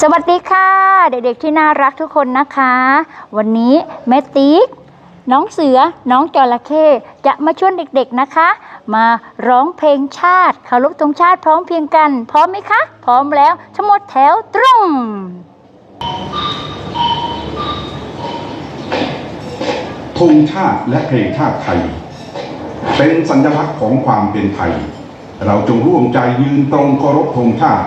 สวัสดีค่ะ เด็กๆที่น่ารักทุกคนนะคะ วันนี้แม่ติ๊กน้องเสือน้องจระเข้จะมาชวนเด็กๆนะคะ มาร้องเพลงชาติเคารพธงชาติพร้อมเพียงกัน พร้อมไหมคะ พร้อมแล้วทั้งหมดแถวตรงธงชาติและเพลงชาติไทย เป็นสัญลักษณ์ของความเป็นไทย เราจงร่วมใจยืนตรงเคารพธงชาติ